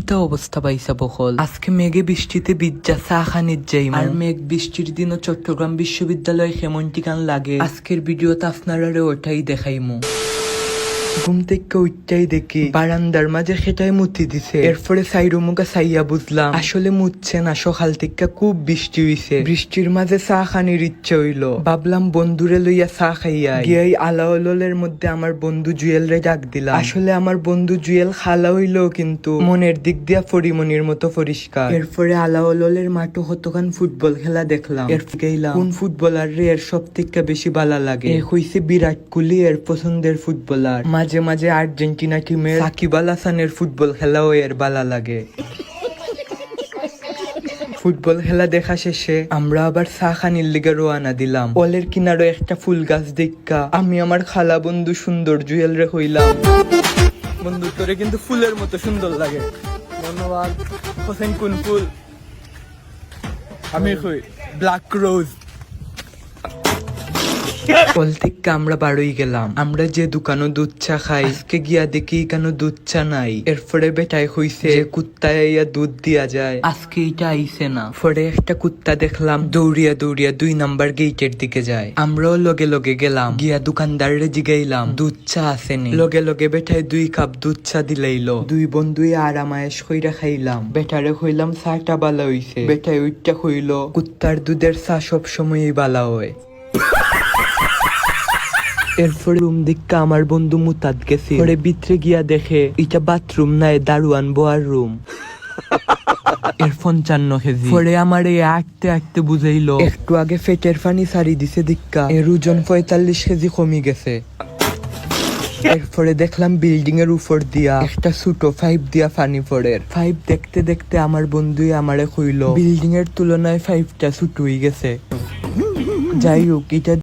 কিতা অবস্থা পাইসা বহল। আজকে মেঘে বৃষ্টিতে বিদ্যা চা খানিত যাই আর মেঘ বৃষ্টির দিনও চট্টগ্রাম বিশ্ববিদ্যালয়ে কেমন টিকান লাগে। আজকের ভিডিওতে আপনারা ওটাই দেখাইমু। ঘুম থেকে উঠতেই দেখি বারান্দার মাঝে সেটাই মুতি দিছে। এরপরে সাইরো মুখা সাইয়া বুঝলাম, আসলে মুতছে না, সকাল থেকে খুব বৃষ্টি হইছে। বৃষ্টির মাঝে চা খানির ইচ্ছে হইল। ভাবলাম বন্ধুরে লইয়া চা খাইয়া গিয়ে আলাওলের মধ্যে আমার বন্ধু জুয়েল রে ডাক দিলাম। আসলে আমার বন্ধু জুয়েল খালা হইল কিন্তু মনের দিক দিয়া ফরিমনির মতো পরিষ্কার। এরপরে আলাওলের মাঠে হতখান ফুটবল খেলা দেখলাম। এর গেলাম কোন ফুটবলার রে এর সব থেকে বেশি ভালো লাগে? হইছে বিরাট কোহলি, এর পছন্দের ফুটবলার। মাঝে মাঝে আর্জেন্টিনা টিমের সাকিব আল হাসানের ফুটবল খেলাও এর বালা লাগে। ফুটবল খেলা দেখা শেষে আমরা আবার চা খানির লিগে রোয়ানা দিলাম। পলের কিনারে একটা ফুল গাছ দেখা আমি আমার খালা বন্ধু সুন্দর জুয়েল রে হইলাম। বন্ধু তোরে কিন্তু ফুলের মতো সুন্দর লাগে। ধন্যবাদ। হোসেন কোন ফুল? আমি কই? ব্ল্যাক রোজ। কল থেকে আমরা বাড়ই গেলাম। আমরা যে দোকানও দুধ চা খাই, আজকে গিয়া দেখি কেন দুধ চা নাই। এরপরে বেটাই হইছে যে কুত্তায় আইয়া দুধ দিয়া যায়। আজকে এটা আইছে না। পরে একটা কুত্তা দেখলাম দৌড়িয়া দৌড়িয়া দুই নাম্বার গেটের দিকে যায়। আমরাও লগে লগে গেলাম, গিয়া দোকানদারে জিগাইলাম, দুধ চা আসেনি লগে লগে বেটাই দুই কাপ দুধ চা দিলাইলো। দুই বন্ধুই আরামায়েশ কইরা খাইলাম। বেটারে কইলাম, চাটা বালা হইছে। বেটাই ওইটা কইলো, কুত্তার দুধের চা সব সময়ই বালা হয়। এরপরে রুম দিককা আমার বন্ধু মুতাদ গেছে। পরে ভিতরে গিয়া দেখে এটা বাথরুম নাই দারুয়ান বোয়ার রুম। এর পঞ্চান্ন কেজি। পরে আমার এই আটতে আটতে বুঝাইলো একটু আগে ফেটের পানি সারি দিছে দিক্কা এর ওজন পঁয়তাল্লিশ কেজি কমে গেছে। এরপরে দেখলাম বিল্ডিং এর উপর দিয়া একটা ছোট ফাইভ দিয়া ফানি পড়ে। ফাইভ দেখতে দেখতে আমার বন্ধুই আমারে কইলো বিল্ডিং এর তুলনায় ফাইভটা ছোট হয়ে গেছে। যাই হোক এটা